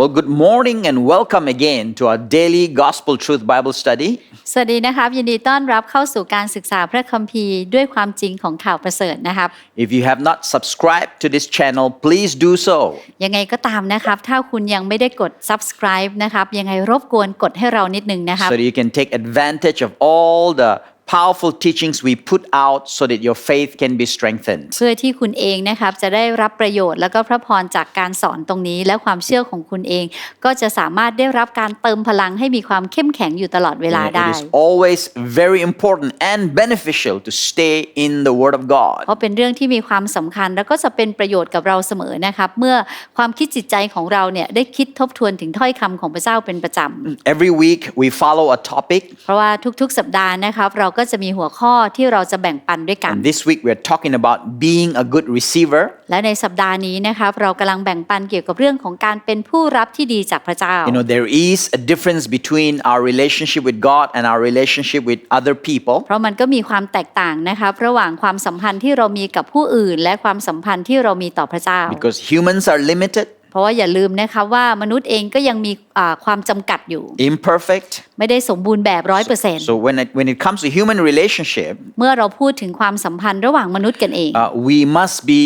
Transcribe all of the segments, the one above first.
Well, good morning and welcome again to our daily Gospel Truth Bible study. สวัสดีนะครับ ยินดีต้อนรับเข้าสู่การศึกษาพระคัมภีร์ด้วยความจริงของข่าวประเสริฐนะครับ If you have not subscribed to this channel, please do so ยังไงก็ตามนะครับ ถ้าคุณยังไม่ได้กด subscribe นะครับ ยังไงรบกวนกดให้เรานิดนึงนะครับ so that you can take advantage of all the powerful teachings we put out so that your faith can be strengthened. เพื่อที่คุณเองนะครับจะได้รับประโยชน์แล้วก็พระพรจากการสอนตรงนี้ และความเชื่อของคุณเอง ก็จะสามารถได้รับการเติมพลังให้มีความเข้มแข็งอยู่ตลอดเวลา And ได้ It is always very important and beneficial to stay in the Word of God. เพราะเป็นเรื่องที่มีความสำคัญแล้วก็จะเป็นประโยชน์กับเราเสมอนะครับเมื่อความคิดจิตใจของเราเนี่ยได้คิดทบทวนถึงถ้อยคำของพระเจ้าเป็นประจำ Every week we follow a topic. เพราะว่าทุกๆ สัปดาห์นะครับเราก็จะมีหัวข้อที่เราจะแบ่งปันด้วยกัน And this week we're talking about being a good receiver. และในสัปดาห์นี้นะครับเรากำลังแบ่งปันเกี่ยวกับเรื่องของการเป็นผู้รับที่ดีจากพระเจ้า You know, there is a difference between our relationship with God and our relationship with other people. เพราะมันก็มีความแตกต่างนะครับระหว่างความสัมพันธ์ที่เรามีกับผู้อื่น และความสัมพันธ์ที่เรามีต่อพระเจ้า Because humans are limited, เพราะว่าอย่าลืมนะคะว่ามนุษย์เองก็ยังมีอ่าความจำกัดอยู่ imperfect. ไม่ได้สมบูรณ์แบบร้อยเปอร์เซ็นต์ So when it, when it comes to human relationship, เมื่อเราพูดถึงความสัมพันธ์ระหว่างมนุษย์กันเอง uh, we must be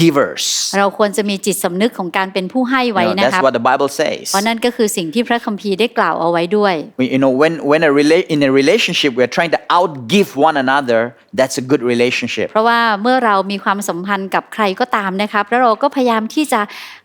givers. เราควรจะมีจิตสำนึกของการเป็นผู้ให้ You ไว้ know, นะค that's รับ what the Bible says. เพราะนั่นก็คือสิ่งที่พระคัมภีร์ได้กล่าวเอาไว้ด้วย We- You know, when, when a rela- in a relationship we're trying to outgive one another, that's a good relationship. เพราะว่าเมื่อเรามีความสัมพันธ์กับใครก็ตามนะครับแล้วเราก็พยายามที่จะ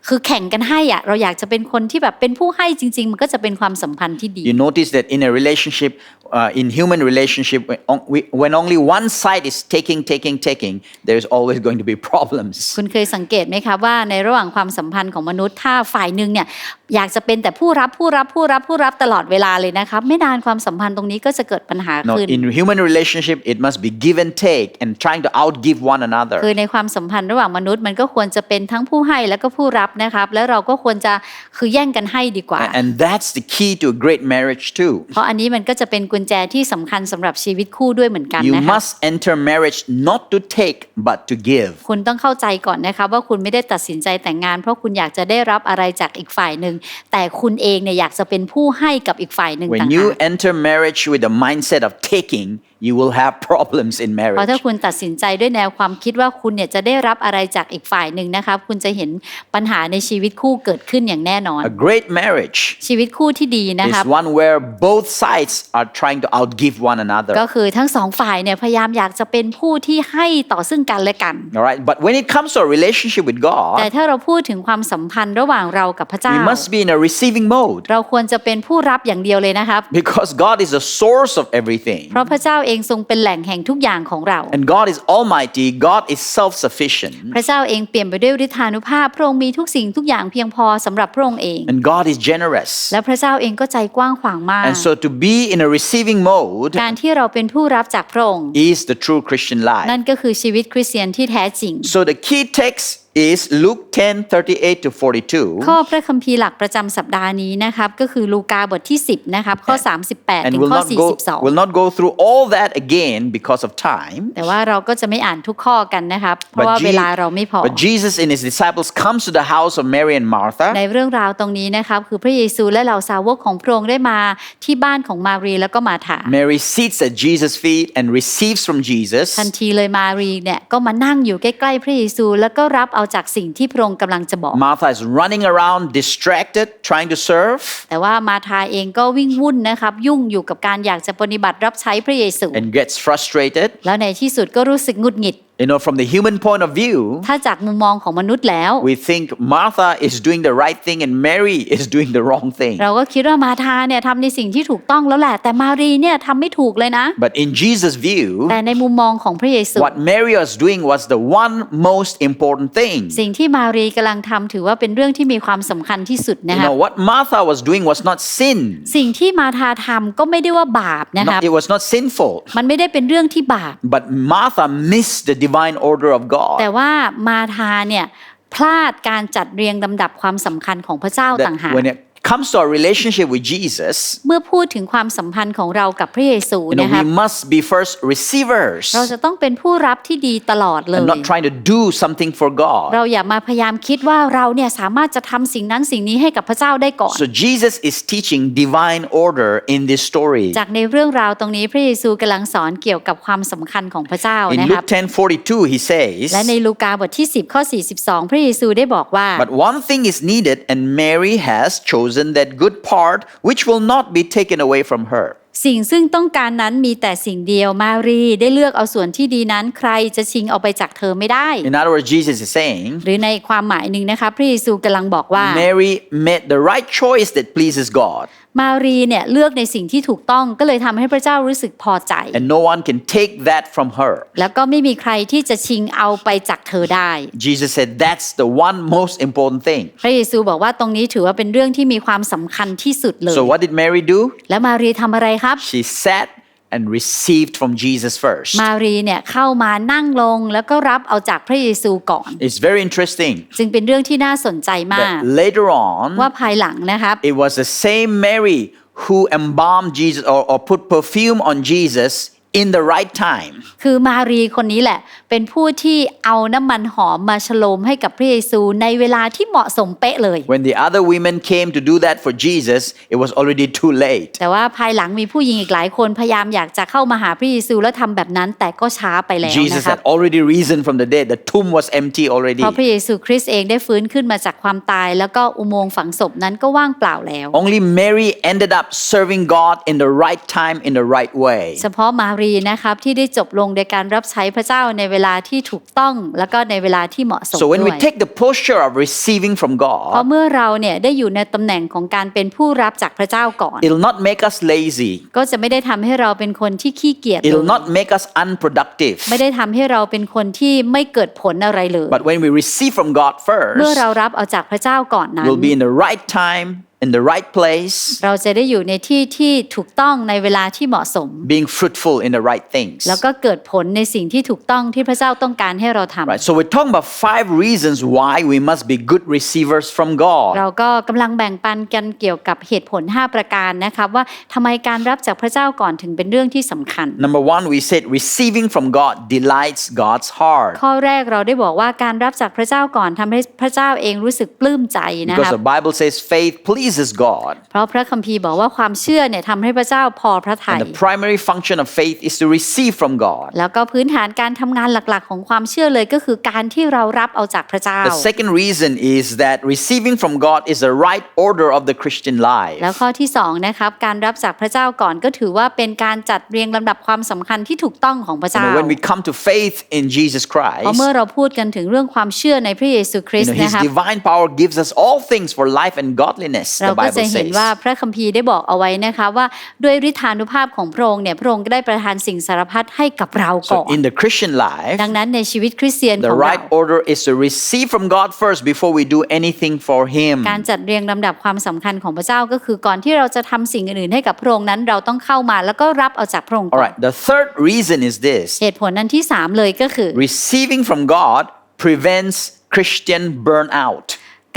คือแข่งกันให้อะเราอยากจะเป็นคนที่แบบเป็นผู้ให้จริง ๆ มันก็จะเป็นความสัมพันธ์ที่ดี You notice that in a relationship, uh, in human relationship, when, on- we- when only one side is taking, taking, taking, there's always going to be problems. คุณเคยสังเกตไหมคะว่าในระหว่างความสัมพันธ์ของมนุษย์ ถ้าฝ่ายหนึ่งเนี่ย อยากจะเป็นแต่ผู้รับผู้รับผู้รับผู้รับตลอดเวลาเลยนะครับไม่นานความสัมพันธ์ตรงนี้ก็จะเกิดปัญหา No, ขึ้น in human relationship, it must be give and take and trying to outgive one another. คือในความสัมพันธ์ระหว่างมนุษย์มันก็ควรจะเป็นทั้งผู้ให้แล้วก็ผู้รับนะครับ แล้วเราก็ควรจะคือแย่งกันให้ดีกว่า And that's the key to a great marriage too. เพราะอันนี้มันก็จะเป็นกุญแจที่สำคัญสำหรับชีวิตคู่ด้วยเหมือนกัน You นะครับ must enter marriage not to take, but to give. คุณต้องเข้าใจก่อนนะครับว่าคุณไม่ได้ตัดสินใจแต่งงาน เพราะคุณอยากจะได้รับอะไรจากอีกฝ่ายหนึ่งแต่คุณเองเนี่ยอยากจะเป็นผู้ให้กับอีกฝ่ายหนึ่งต่าง When หาก you enter marriage with the mindset of taking, you will have problems in เพราะถ้า marriage. คุณตัดสินใจด้วยแนวความคิดว่าคุณเนี่ยจะได้รับอะไรจากอีกฝ่ายหนึ่งนะครับคุณจะเห็นปัญหาในชีวิตคู่เกิดขึ้นอย่างแน่นอน A great marriage ชีวิตคู่ที่ดีนะ is ครับ one where both sides are trying to outgive one another. ก็คือทั้งสองฝ่ายเนี่ยพยายามอยากจะเป็นผู้ที่ให้ต่อซึ่งกันและกัน All right, but when it comes to a relationship with แต่ God, ถ้าเราพูดถึงความสัมพันธ์ระหว่างเรากับพระเจ้า we must be in a receiving mode เราควรจะเป็นผู้รับอย่างเดียวเลยนะครับ because God is the source of everything. เพราะพระเจ้าเองทรงเป็นแหล่งแห่งทุกอย่างของเรา And God is almighty, God is self sufficient, พระเจ้าเองเปลี่ยนไปด้วยฤทธานุภาพพระองค์มีทุกสิ่งทุกอย่างเพียงพอสำหรับพระองค์เอง and God is generous. และพระเจ้าเองก็ใจกว้างขวางมาก And so to be in a receiving mode การที่เราเป็นผู้รับจากพระองค์ is the true Christian นั่ life. นก็คือชีวิตคริสเตียนที่แท้จริง So the key text is Luke 10 38 to 42. ข้อพระคัมภีร์หลักประจำสัปดาห์นี้นะครับก็คือลูกาบทที่ 10นะครับข้อ 38 And ถึง we'll ข้อ not go we'll 42 not go through all that again because of time. แต่ว่าเราก็จะไม่อ่านทุกข้อกันนะครับเพราะว่า Je- เวลาเราไม่พอ but Jesus and his disciples comes to the house of Mary and ใน Martha. เรื่องราวตรงนี้นะครับคือพระเยซูและเหล่าสาวกของพระองค์ได้มาที่บ้านของมารีแล้วก็มาถา Mary sits at Jesus' feet and receives from Jesus. ทันทีเลยมารีเนี่ยก็มานั่งอยู่ใกล้ๆพระเยซูแล้วก็รับเอาจากสิ่งที่พระองค์กำลังจะบอก Martha is running around distracted trying to serve แต่ว่ามาทาเองก็วิ่งวุ่นนะครับ ยุ่งอยู่กับการอยากจะปฏิบัติรับใช้พระเยซู and gets frustrated. แล้วในที่สุดก็รู้สึกหงุดหงิด You know, from the human point of view, ถ้าจากมุมมองของมนุษย์แล้ว we think Martha is doing the right thing and Mary is doing the wrong thing. เราก็คิดว่ามาทาเนี่ยทำในสิ่งที่ถูกต้องแล้วแหละ แต่มารีเนี่ยทำไม่ถูกเลยนะ But in Jesus' view, แต่ในมุมมองของพระเยซู what Mary was doing was the one most important thing. สิ่งที่มารีกำลังทำถือว่าเป็นเรื่องที่มีความสำคัญที่สุดนะ You ครับ know, what Martha was doing was not sin. สิ่งที่มาทาทำก็ไม่ได้ว่าบาปนะครับ Not- it was not sinful. มันไม่ได้เป็นเรื่องที่บาป But Martha missed the divine order of แต่ God. ว่ามาทาเนี่ยพลาดการจัดเรียงลำดับความสำคัญของพระเจ้าต่าง That หาก when it comes to our relationship with Jesus, เมื่อพูดถึงความสัมพันธ์ของเรากับพระเยซู you know, นะครับ we must be first receivers เราจะต้องเป็นผู้รับที่ดีตลอดเลย and not trying to do something for God. เราอย่ามาพยายามคิดว่าเราเนี่ยสามารถจะทำสิ่งนั้นสิ่งนี้ให้กับพระเจ้าได้ก่อน So Jesus is teaching divine order in this story. จากในเรื่องราวตรงนี้พระเยซูกำลังสอนเกี่ยวกับความสำคัญของพระเจ้า In นะครับ Luke 10:42 he says, และในลูกาบทที่ 10 ข้อ 42 พระเยซูได้บอกว่า But one thing is needed, and Mary has chosen that good part which will not be taken away from her. สิ่งซึ่งต้องการนั้นมีแต่สิ่งเดียวมารีได้เลือกเอาส่วนที่ดีนั้นใครจะชิงเอาไปจากเธอไม่ได้ In other words, Jesus is saying, หรือในความหมายหนึ่งนะคะพระเยซูกำลังบอกว่า Mary made the right choice that pleases God, มารีเนี่ยเลือกในสิ่งที่ถูกต้องก็เลยทำให้พระเจ้ารู้สึกพอใจ and no one can take that from her. แล้วก็ไม่มีใครที่จะชิงเอาไปจากเธอได้ Jesus said that's the one most important thing. พระเยซูบอกว่าตรงนี้ถือว่าเป็นเรื่องที่มีความสำคัญที่สุดเลย So, what did Mary do? แล้วมารีทำอะไรครับ She sat and received from Jesus first. มารีเนี่ยเข้ามานั่งลงแล้วก็รับเอาจากพระเยซูก่อน It's very interesting จึงเป็นเรื่องที่น่าสนใจมาก that later on, ว่าภายหลังนะครับ it was the same Mary who embalmed Jesus or, or put perfume on Jesus in the right time. คือมารีคนนี้แหละ เป็นผู้ที่เอาน้ำมันหอมมาฉโลมให้กับพระเยซูในเวลาที่เหมาะสมเป๊ะเลย When the other women came to do that for Jesus, it was already too late. แต่ว่าภายหลังมีผู้หญิงอีกหลายคนพยายามอยากจะเข้ามาหาพระเยซูแล้วทำแบบนั้นแต่ก็ช้าไปแล้ว Jesus นะครับ had already risen from the dead. The tomb was empty already. เพราะพระเยซูคริสต์เองได้ฟื้นขึ้นมาจากความตาย แล้วก็อุโมงค์ฝังศพนั้นก็ว่างเปล่าแล้ว Only Mary ended up serving God in the right time, in the right way. เฉพาะมารีนะครับที่ได้จบลงในการรับใช้พระเจ้าในเวลาที่ถูกต้องแล้วก็ในเวลาที่เหมาะสม So when ด้ we วย take the posture of receiving from เพราะ God, เมื่อเราเนี่ยได้อยู่ในตำแหน่งของการเป็นผู้รับจากพระเจ้าก่อน it'll not make us lazy. ก็จะไม่ได้ทำให้เราเป็นคนที่ขี้เกียจ It'll เลย not make us unproductive. ไม่ได้ทำให้เราเป็นคนที่ไม่เกิดผลอะไรเลย But when we receive from God เมื่อ first, เรารับเอาจากพระเจ้าก่อนนั้น we'll be in the right time, in the right place, เราจะได้อยู่ในที่ที่ถูกต้องในเวลาที่เหมาะสม being fruitful in the right things. แล้วก็เกิดผลในสิ่งที่ถูกต้องที่พระเจ้าต้องการให้เราทำ Right. So we're talking about five reasons why we must be good receivers from God. เราก็กำลังแบ่งปันกันเกี่ยวกับเหตุผล 5 ประการนะครับว่าทำไมการรับจากพระเจ้าก่อนถึงเป็นเรื่องที่สำคัญ Number one, we said receiving from God delights God's heart. ข้อแรกเราได้บอกว่าการรับจากพระเจ้าก่อนทำให้พระเจ้าเองรู้สึกปลื้มใจนะค Because รับ the Bible says faith pleases God. เพราะพระคัมภีร์บอกว่าความเชื่อเนี่ยทำให้พระเจ้าพอพระทัย And the primary function of faith is to receive from God. แล้วก็พื้นฐานการทำงานหลักๆ ของความเชื่อเลยก็คือการที่เรารับเอาจากพระเจ้า The second reason is that receiving from God is the right order of the Christian life. แล้วข้อที่สองนะครับการรับจากพระเจ้าก่อนก็ถือว่าเป็นการจัดเรียงลำดับความสำคัญที่ถูกต้องของพระ You เจ้า know, when we come to faith in Jesus เพราะ Christ, เมื่อเราพูดกันถึงเรื่องความเชื่อในพระเยซูคริส you ต์ know, His นะครับ divine power gives us all things for life and godliness, เรา the ก็จะ Bible เห็น says. ว่าพระคัมภีร์ได้บอกเอาไว้นะคะว่าด้วยฤทธานุภาพของพระองค์เนี่ยพระองค์ก็ได้ประทานสิ่งสารพัดให้กับเราก่อน So in the Christian life, ดังนั้นในชีวิตคริสเตียนข the องเรา right order is to receive from God first before we do anything for Him. การจัดเรียงลำดับความสำคัญของพระเจ้าก็คือก่อนที่เราจะทำสิ่งอื่นๆให้กับพระองค์นั้นเราต้องเข้ามาแล้วก็รับเอาจากพระองค์ All ก่อน right, the third reason is this เหตุผลนั้นที่สามเลยก็คือ receiving from God prevents Christian burnout.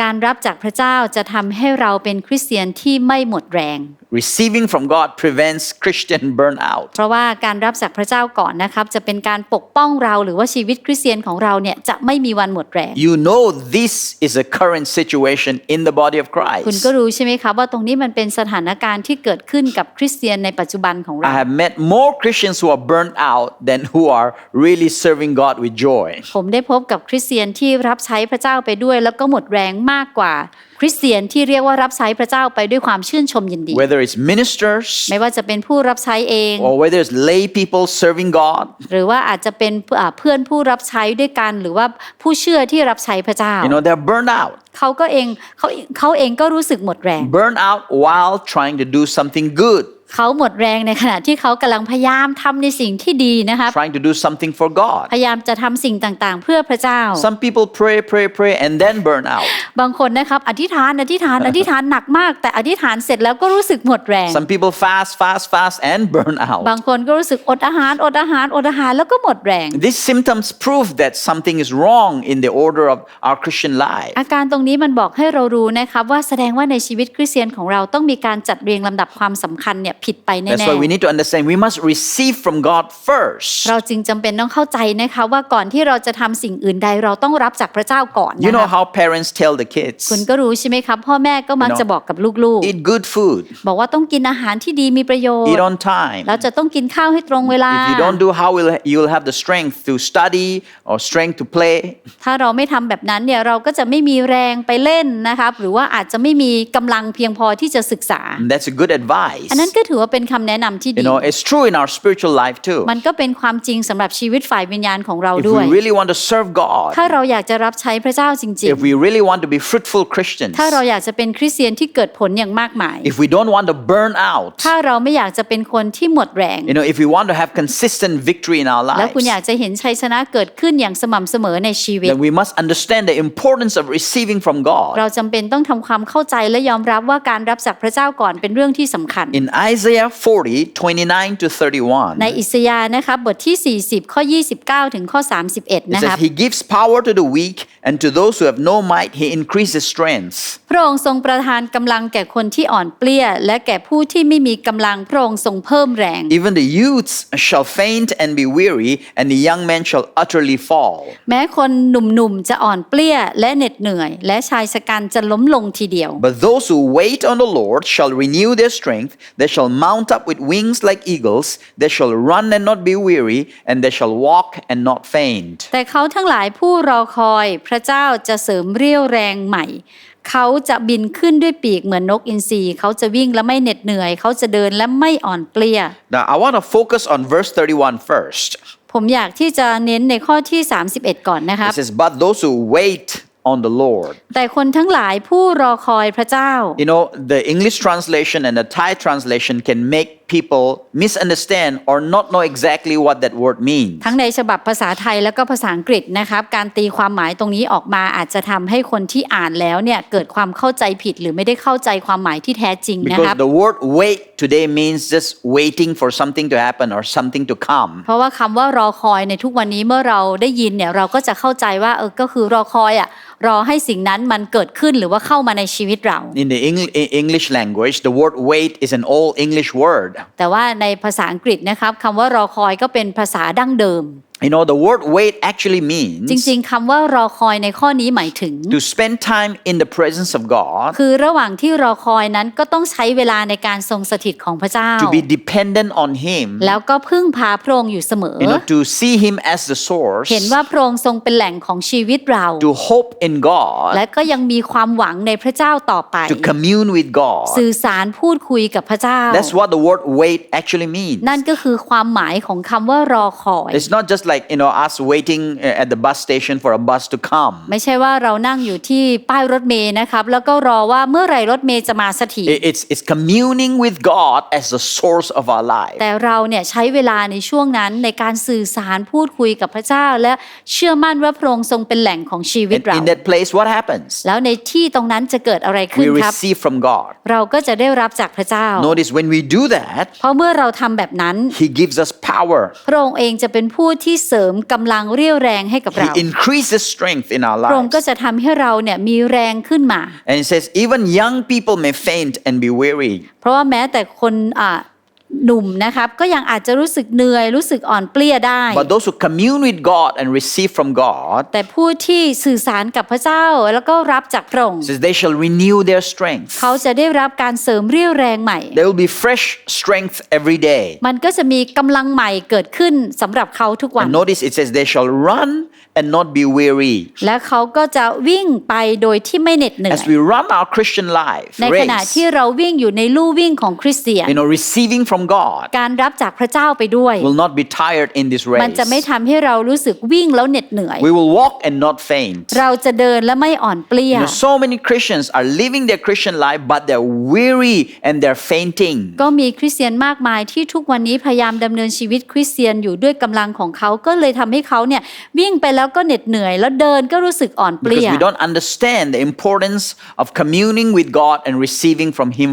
การรับจากพระเจ้าจะทำให้เราเป็นคริสเตียนที่ไม่หมดแรง Receiving from God prevents Christian burnout. เพราะว่าการรับจากพระเจ้าก่อนนะครับจะเป็นการปกป้องเราหรือว่าชีวิตคริสเตียนของเราเนี่ยจะไม่มีวันหมดแรง You know this is a current situation in the body of คุณ Christ. ก็รู้ใช่ไหมครับว่าตรงนี้มันเป็นสถานการณ์ที่เกิดขึ้นกับคริสเตียนในปัจจุบันของเรา I have met more Christians who are burnt out than who are really serving God with joy. ผมได้พบกับคริสเตียนที่รับใช้พระเจ้าไปด้วย แล้วก็หมดแรงมากกว่าค ริสเตียนที่เรียกว่ารับใช้พระเจ้าไปด้วยความชื่นชมยินดี Whether it's ministers ไม่ว่าจะเป็นผู้รับใช้เอง or whether it's lay people serving God, หรือว่าอาจจะเป็นอ่าเพื่อนผู้รับใช้ด้วยกัน หรือว่าผู้เชื่อที่รับใช้พระเจ้า you know, they're burned out. เขาก็เองเขาเขาเองก็รู้สึกหมดแรง Burn out while trying to do something good เขาหมดแรงในขณะที่เขากำลังพยายามทำในสิ่งที่ดีนะครับ trying to do something for God. พยายามจะทำสิ่งต่างๆ เพื่อพระเจ้า Some people pray, pray, pray, and then burn out. บางคนนะครับอธิษฐานอธิษฐานอธิษฐานหนักมาก แต่อธิษฐานเสร็จแล้วก็รู้สึกหมดแรง Some people fast, fast, fast, and burn บาง out. คนก็รู้สึกอดอาหารอดอาหารอดอาหารแล้วก็หมดแรง These symptoms prove that something is wrong in the order of our Christian life. อาการตรงนี้มันบอกให้เรารู้นะครับว่าแสดงว่าในชีวิตคริสเตียนของเราต้องมีการจัดเรียงลำดับความสำคัญเนี่ยผิดไปแน่ That's why we need to understand we must receive from God ๆ first. เราจึงจำเป็นต้องเข้าใจนะคะว่าก่อนที่เราจะทำสิ่งอื่นใดเราต้องรับจากพระเจ้าก่อน You นะค know รับ how parents tell the kids คุณก็รู้ใช่ไหมครับพ่อแม่ก็มัก You know, จะบอกกับลูก eat good food, ๆ บอกว่าต้องกินอาหารที่ดีมีประโยช eat น์ on time. แล้วจะต้องกินข้าวให้ตรงเวลา If you don't do how will you'll have the strength to study or strength to play. ถ้าเราไม่ทำแบบนั้นเนี่ยเราก็จะไม่มีแรงไปเล่นนะครับหรือว่าอาจจะไม่มีกำลังเพียงพอที่จะศึกษา And that's a good advice. อันนั้นก็ถือว่าเป็นคำแนะนำที่ You ดี know, it's true in our spiritual life too. มันก็เป็นความจริงสำหรับชีวิตฝ่ายวิญญาณของเรา If ด้วย we really want to serve God, ถ้าเราอยากจะรับใช้พระเจ้าจริง if we really want to be fruitful Christians, ๆถ้าเราอยากจะเป็นคริสเตียนที่เกิดผลอย่างมากมาย if we don't want to burn out, ถ้าเราไม่อยากจะเป็นคนที่หมดแรง you know, if we want to have consistent victory in our แล้ว lives, คุณอยากจะเห็นชัยชนะเกิดขึ้นอย่างสม่ำเสมอในชีวิต then we must understand the importance of receiving from God. เราจำเป็นต้องทำความเข้าใจและยอมรับว่าการรับจากพระเจ้าก่อนเป็นเรื่องที่สำคัญ In Isaiah 40, 29 to 31, ในอิสยาห์นะครับบทที่ 40 ข้อ 29 ถึงข้อ 31 it นะค says, รับ He gives power to the weak, and to those who have no might, He increases strength. พระองค์ทรงประทานกำลังแก่คนที่อ่อนเปลี้ย และแก่ผู้ที่ไม่มีกำลังพระองค์ทรงเพิ่มแรง Even the youths shall faint and be weary, and the young men shall utterly fall. แม้คนหนุ่มๆจะอ่อนเปลี้ยและเหน็ดเหนื่อย และชายชะกันจะล้มลงทีเดียว But those who wait on the Lord shall renew their strength. They shall mount up with wings like eagles. They shall run and not be weary, and they shall walk and not faint. แต่เขาทั้งหลายผู้รอคอยพระเจ้าจะเสริมเรี่ยวแรงใหม่ เขาจะบินขึ้นด้วยปีกเหมือนนกอินทรีเขาจะวิ่งและไม่เหน็ดเหนื่อย เขาจะเดินและไม่อ่อนเปลี้ย Now, I want to focus on verse 31 first. ผมอยากที่จะเน้นในข้อที่ 31 ก่อนนะครับ It says, But those who wait on the Lord. แต่คนทั้งหลายผู้รอคอยพระเจ้า You know, the English translation and the Thai translation can make people misunderstand or not know exactly what that word means. ทั้งในฉบับภาษาไทยแล้วก็ภาษาอังกฤษนะครับ การตีความหมายตรงนี้ออกมาอาจจะทำให้คนที่อ่านแล้วเนี่ยเกิดความเข้าใจผิดหรือไม่ได้เข้าใจความหมายที่แท้จริงนะค Because รับ the word wait today means just waiting for something to happen or something to come. เพราะว่าคำว่ารอคอยในทุกวันนี้เมื่อเราได้ยินเนี่ยเราก็จะเข้าใจว่าเออก็คือรอคอยอะรอให้สิ่งนั้นมันเกิดขึ้นหรือว่าเข้ามาในชีวิตเรา In the Eng- in English language, the word wait is an old English word. แต่ว่าในภาษาอังกฤษนะครับคำว่ารอคอยก็เป็นภาษาดั้งเดิม You know, the word wait actually means จริงๆคำว่ารอคอยในข้อนี้หมายถึง to spend time in the presence of God, คือระหว่างที่รอคอยนั้นก็ต้องใช้เวลาในการทรงสถิตของพระเจ้า to be dependent on Him, แล้วก็พึ่งพาพระองค์อยู่เสมอ you know, to see Him as the source, เห็นว่าพระองค์ทรงเป็นแหล่งของชีวิตเรา to hope in God, และก็ยังมีความหวังในพระเจ้าต่อไป to commune with God. สื่อสารพูดคุยกับพระเจ้า That's what the word wait actually means. นั่นก็คือความหมายของคำว่ารอคอย It's not just like, you know, us waiting uh, at the bus station for a bus to come. ไม่ใช่ว่าเรานั่งอยู่ที่ป้ายรถเมย์นะครับแล้วก็รอว่าเมื่อไหร่รถเมย์จะมาสักที I- It's, it's communing with God as the source of our life. แต่เราเนี่ยใช้เวลาในช่วงนั้นในการสื่อสารพูดคุยกับพระเจ้า และเชื่อมั่นว่าพระองค์ทรงเป็นแหล่งของชีวิต And เรา in that place, what happens? แล้วในที่ตรงนั้นจะเกิดอะไรขึ้ We นครับ receive from God. เราก็จะได้รับจากพระเจ้า Notice when we do that, เพราะเมื่อเราทำแบบนั้น He gives us power. พระองค์เองจะเป็นผู้ที่เสริมกำลังเรี่ยวแรงให้กับเรา He increases strength in our พระองค์ก็ lives. จะทำให้เราเนี่ยมีแรงขึ้นมา And it says, even young people may faint and be weary. เพราะว่าแม้แต่คนอ่า หนุ่มนะครับก็ยังอาจจะรู้สึกเหนื่อยรู้สึกอ่อนเปลี้ยได้ But those who commune with God and receive from God, แต่ผู้ที่สื่อสารกับพระเจ้าแล้วก็รับจากพระองค์ it says they shall renew their strength. เขาจะได้รับการเสริมเรี่ยวแรงใหม่ There will be fresh strength every day. มันก็จะมีกำลังใหม่เกิดขึ้นสำหรับเขาทุกวัน And notice it says they shall run and not be weary. และเขาก็จะวิ่งไปโดยที่ไม่เหน็ดเหนื่อย As we run our Christian life, ในขณะ race, ที่เราวิ่งอยู่ในลู่วิ่งของคริสเตียน you know, receiving from God การรับจากพระเจ้าไปด้วย will not be tired in this มันจะไม่ race. ทำให้เรารู้สึกวิ่งแล้วเหน็ดเหนื่อย We will walk and not faint. เราจะเดินและไม่อ่อนเปลี้ย You know, so many Christians are living their Christian life, but they're weary and they're fainting. ก็มีคริสเตียนมากมายที่ทุกวันนี้พยายามดำเนินชีวิตคริสเตียนอยู่ด้วยกำลังของเขาก็เลยทำให้เขาเนี่ยวิ่งไปแล้วก็เหน็ดเหนื่อย แล้วเดินก็รู้สึกอ่อนเป Because ลี้ย we don't understand the importance of communing with God and receiving from Him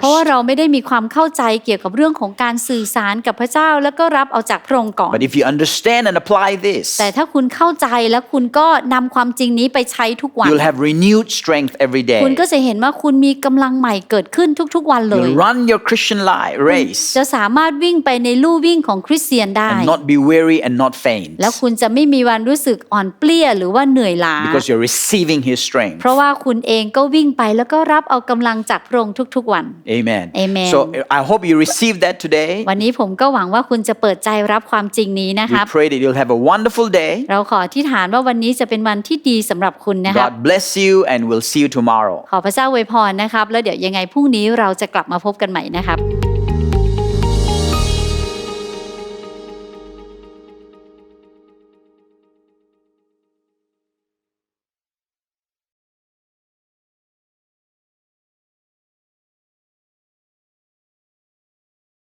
เพราะว่า first. เราไม่ได้มีความเข้าใจเกี่ยวกับเรื่องของการสื่อสารกับพระเจ้าแล้วก็รับเอาจากพระองค์ก่อน But if you understand and apply this, แต่ถ้าคุณเข้าใจแล้วคุณก็นำความจริงนี้ไปใช้ทุกวัน you'll have renewed strength every day. คุณก็จะเห็นว่าคุณมีกำลังใหม่เกิดขึ้นทุกๆวันเลย You'll run your Christian life, race จะสามารถวิ่งไปในลู่วิ่งของคริสเตียนได้ and not be weary and not faint แล้วคุณจะไม่มีวันรู้สึกอ่อนเปลี้ยหรือว่าเหนื่อยล้า because you're receiving His strength. เพราะว่าคุณเองก็วิ่งไปแล้วก็รับเอากำลังจากพระองค์ทุกๆวัน Amen. Amen. So I hope you receive that today. วันนี้ผมก็หวังว่าคุณจะเปิดใจรับความจริงนี้นะค We รับ pray that you'll have a wonderful day. เราขอที่ฐานว่าวันนี้จะเป็นวันที่ดีสำหรับคุณนะครับ God bless you, and we'll see you tomorrow. ขอพระเจ้าอวยพรนะครับ แล้วเดี๋ยวยังไงพรุ่งนี้เราจะกลับมาพบกันใหม่นะครับ